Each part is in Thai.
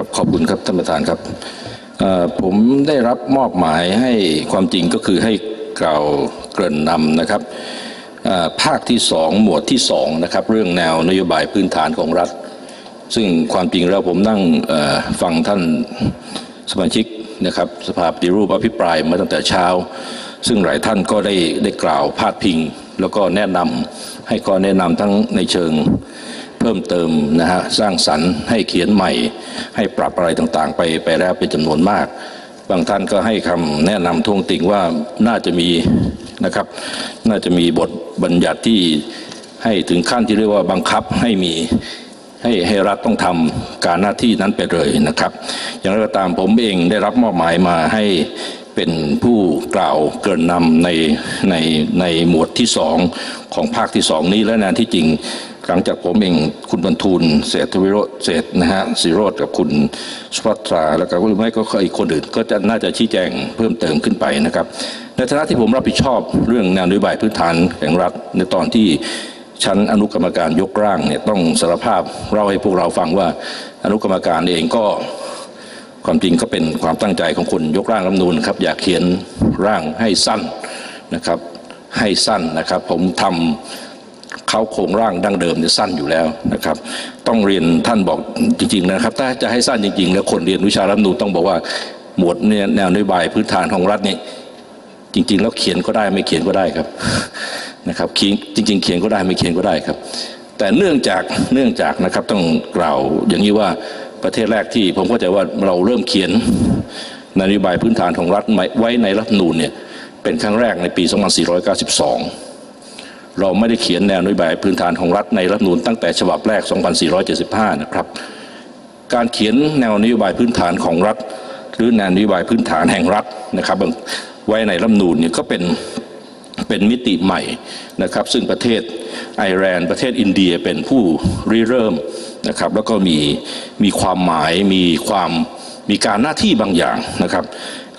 ครับขอบคุณครับท่านประธานครับผมได้รับมอบหมายให้ความจริงก็คือให้กล่าวเกริ่นนำนะครับภาคที่สองหมวดที่สองนะครับเรื่องแนวนโยบายพื้นฐานของรัฐ ซึ่งความจริงแล้วผมนั่งฟังท่านสมาชิกนะครับสภาปฏิรูปอภิปรายมาตั้งแต่เช้า ซึ่งหลายท่านก็ได้ได้กล่าวพาดพิง แล้วก็แนะนำให้ข้อแนะนำทั้งในเชิง เพิ่มเติมนะฮะสร้างสรรค์ให้เขียนใหม่ ให้ปรับอะไรต่างๆ ไปไปแล้วเป็นจำนวนมาก บางท่านก็ให้คำแนะนำทวงติงว่าน่าจะมีนะครับ น่าจะมีบทบัญญัติที่ให้ถึงขั้นที่เรียกว่าบังคับให้มีให้ให้รัฐต้องทำการหน้าที่นั้นไปเลยนะครับ อย่างไรก็ตามผมเองได้รับมอบหมายมาให้เป็นผู้กล่าวเกริ่นนำในในในหมวดที่สองของภาคที่สองนี้และแนนที่จริง หลังจากผมเองคุณบรรทูลเศรษฐวิโรจน์เศรษฐนะฮะสิโรธกับคุณสุภัทรา แล้วก็หรือไม่ก็อีกคนอื่น ก็จะน่าจะชี้แจงเพิ่มเติมขึ้นไปนะครับ ในฐานะที่ผมรับผิดชอบเรื่องแนวนโยบายพื้นฐานแห่งรัฐในตอนที่ชั้นอนุกรรมการยกร่างเนี่ยต้องสารภาพเล่าให้พวกเราฟังว่าอนุกรรมการเองก็ความจริงก็เป็นความตั้งใจของคนยกร่างรัฐนูญครับอยากเขียนร่างให้สั้นนะครับให้สั้นนะครับ ผมทำ เขาโครงร่างดั้งเดิมเนี่ยสั้นอยู่แล้วนะครับ ต้องเรียนท่านบอกจริงๆนะครับ ถ้าจะให้สั้นจริงๆ แล้วคนเรียนวิชารัฐนูต้องบอกว่าหมวดเนี่ยแนวนโยบายพื้นฐานของรัฐนี่จริง ๆ แล้วเขียนก็ได้ไม่เขียนก็ได้ครับนะครับจริง ๆ เขียนก็ได้ไม่เขียนก็ได้ครับ แต่เนื่องจากเนื่องจากนะครับต้องกล่าวอย่างนี้ว่าประเทศแรกที่ผมเข้าใจว่าเราเริ่มเขียนนโยบายพื้นฐานของรัฐไว้ในรัฐนูญเนี่ยเป็นครั้งแรกในปี 2492 เราไม่ได้เขียนแนวนโยบายพื้นฐานของรัฐในรัฐนูญตั้งแต่ฉบับแรก 2475 นะครับ การเขียนแนวนโยบายพื้นฐานของรัฐ หรือแนวนโยบายพื้นฐานแห่งรัฐนะครับ ไว้ในรัฐนูญเนี่ยก็เป็นเป็นมิติใหม่นะครับ ซึ่งประเทศไอร์แลนด์ประเทศอินเดียเป็นผู้ริเริ่มนะครับ แล้วก็มีมีความหมายมีความมีการหน้าที่บางอย่างนะครับ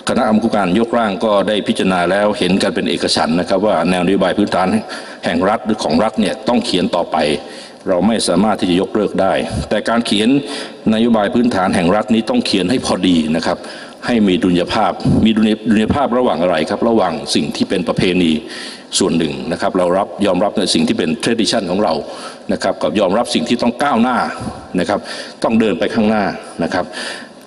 คณะกรรมการยกร่างก็ได้พิจารณาแล้วเห็นกันเป็นเอกฉันนะครับ ว่าแนวนโยบายพื้นฐานแห่งรัฐหรือของรัฐเนี่ยต้องเขียนต่อไป เราไม่สามารถที่จะยกเลิกได้ แต่การเขียนนโยบายพื้นฐานแห่งรัฐนี้ต้องเขียนให้พอดีนะครับ ให้มีดุลยภาพ มีดุลยดุลยภาพระหว่างอะไรครับ ระหว่างสิ่งที่เป็นประเพณีส่วนหนึ่งนะครับเรารับยอมรับในสิ่งที่เป็น tradition ของเรานะครับกับยอมรับสิ่งที่ต้องก้าวหน้านะครับ ต้องเดินไปข้างหน้านะครับ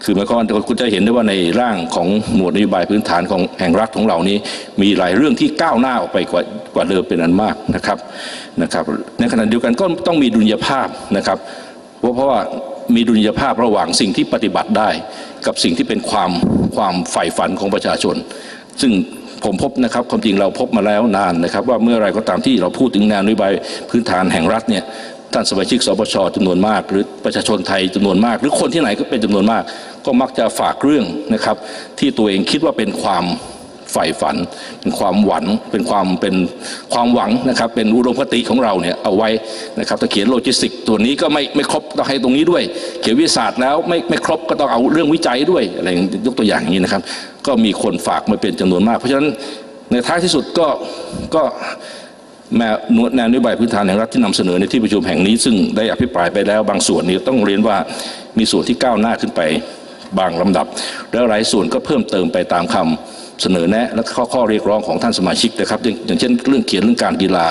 คือหมายความว่าคุณจะเห็นได้ว่าในร่างของหมวดนโยบายพื้นฐานของแห่งรัฐของเรานี้ มีหลายเรื่องที่ก้าวหน้าออกไปกว่ากว่าเดิมเป็นอันมากนะครับนะครับ ในขณะเดียวกันก็ต้องมีดุลยภาพนะครับเพราะเพราะว่ามีดุลยภาพระหว่างสิ่งที่ปฏิบัติได้ กับสิ่งที่เป็นความความใฝ่ฝันของประชาชน ซึ่งผมพบนะครับความจริงเราพบมาแล้วนานนะครับ ว่าเมื่อไรก็ตามที่เราพูดถึงแนวนโยบายพื้นฐานแห่งรัฐเนี่ยท่านสมาชิกสปชจำนวนมาก หรือประชาชนไทยจำนวนมาก หรือคนที่ไหนก็เป็นจำนวนมาก ก็มักจะฝากเรื่องนะครับ ที่ตัวเองคิดว่าเป็นความใฝ่ฝัน เป็นความหวังเป็นความเป็นความหวังนะครับ เป็นอุดมคติของเราเนี่ยเอาไว้นะครับถ้าเขียนโลจิสติก ตัวนี้ก็ไม่ไม่ครบต้องให้ตรงนี้ด้วย เขียนวิทยาศาสตร์แล้วไม่ไม่ครบก็ต้องเอาเรื่องวิจัยด้วยอะไรยกตัวอย่างอย่างนี้นะครับ ก็มีคนฝากมาเป็นจำนวนมาก เพราะฉะนั้นในท้ายที่สุดก็ก็แนวนโยบายพื้นฐานแห่งรัฐที่นำเสนอในที่ประชุมแห่งนี้ ซึ่งได้อภิปรายไปแล้วบางส่วนนี้ต้องเรียนว่ามีส่วนที่ก้าวหน้าขึ้นไป บางลำดับ แล้วหลายส่วนก็เพิ่มเติมไปตามคำเสนอแนะและข้อข้อเรียกร้องของท่านสมาชิกนะครับ อย่างเช่นเรื่องเขียนเรื่องการกีฬา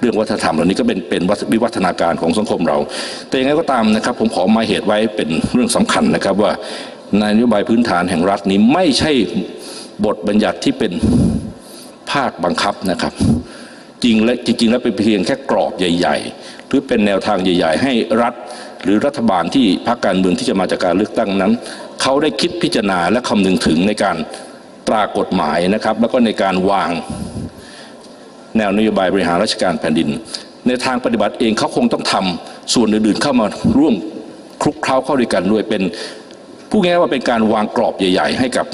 เรื่องวัฒนธรรมเหล่านี้ก็เป็นเป็นวิวัฒนาการของสังคมเรา แต่ยังไงก็ตามนะครับ ผมขอมาเหตุไว้เป็นเรื่องสำคัญนะครับว่านโยบายพื้นฐานแห่งรัฐนี้ไม่ใช่บทบัญญัติที่เป็นภาคบังคับนะครับ จริงและจริง ๆ แล้วเป็นเพียงแค่กรอบใหญ่ ๆ หรือเป็นแนวทางใหญ่ ๆ ให้รัฐหรือรัฐบาลที่พรรคการเมืองที่จะมาจากการเลือกตั้งนั้น เขาได้คิดพิจารณาและคำนึงถึงในการตรากฎหมายนะครับ แล้วก็ในการวางแนวนโยบายบริหารราชการแผ่นดิน ในทางปฏิบัติเองเขาคงต้องทำส่วนอื่นๆเข้ามาร่วมคลุกเคล้าเข้าด้วยกันด้วยเป็นผู้ง่ายว่าเป็นการวางกรอบใหญ่ ๆ ให้กับ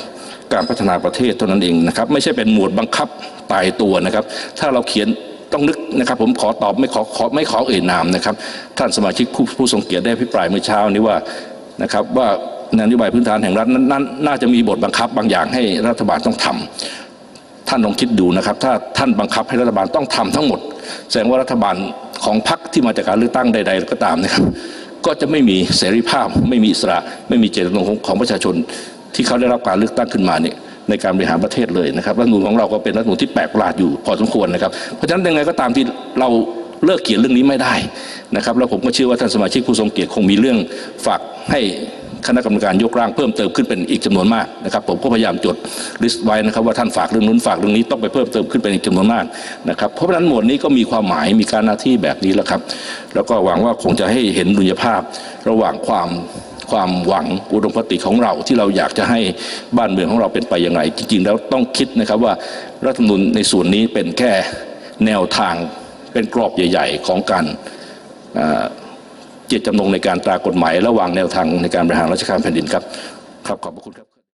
การพัฒนาประเทศเท่านั้นเองนะครับ ไม่ใช่เป็นหมวดบังคับตายตัวนะครับ ถ้าเราเขียนต้องนึกนะครับ ผมขอตอบไม่ขอขอไม่ขอเอ่ยนามนะครับ ท่านสมาชิกผู้ผู้ทรงเกียรติได้พิปรายเมื่อเช้านี้ว่านะครับว่า นโยบายพื้นฐานแห่งรัฐนั้นน่าจะมีบทบังคับ บางอย่างให้รัฐบาลต้องทำท่านลองคิดดูนะครับ ถ้าท่านบังคับให้รัฐบาลต้องทำทั้งหมด แสดงว่ารัฐบาลของพรรคที่มาจากการเลือกตั้งใด ๆ ก็ตามนะครับ ก็จะไม่มีเสรีภาพ ไม่มีอิสระ ไม่มีเจตจำนงของประชาชนที่เขาได้รับการเลือกตั้งขึ้นมาเนี่ยในการบริหารประเทศเลยนะครับรัฐมนูญของเราก็เป็นรัฐมนูญที่แปลกประหลาดอยู่พอสมควรนะครับ เพราะฉะนั้นยังไงก็ตามที่เราเลิกเขียนเรื่องนี้ไม่ได้นะครับ แล้วผมก็เชื่อว่าท่านสมาชิกผู้ทรงเกียรติคงมีเรื่องฝากให้ คณะกรรมการยกร่างเพิ่มเติมขึ้นเป็นอีกจำนวนมากนะครับผมก็พยายามจดลิสต์ไว้นะครับว่าท่านฝากเรื่องนู้นฝากเรื่องนี้ต้องไปเพิ่มเติมขึ้นเป็นอีกจำนวนมากนะครับเพราะฉะนั้นหมวดนี้ก็มีความหมายมีการหน้าที่แบบนี้แล้วครับ แล้วก็หวังว่าคงจะให้เห็นดุลยภาพระหว่างความความหวังอุดมคติของเราที่เราอยากจะให้บ้านเมืองของเราเป็นไปอย่างไรจริงๆ แล้วต้องคิดนะครับว่ารัฐธรรมนูญในส่วนนี้เป็นแค่แนวทางเป็นกรอบใหญ่ ๆ ของการ เจตจำนงในการตรากฎหมายระหว่างแนวทางในการบริหารราชการแผ่นดินครับครับขอบพระคุณครับ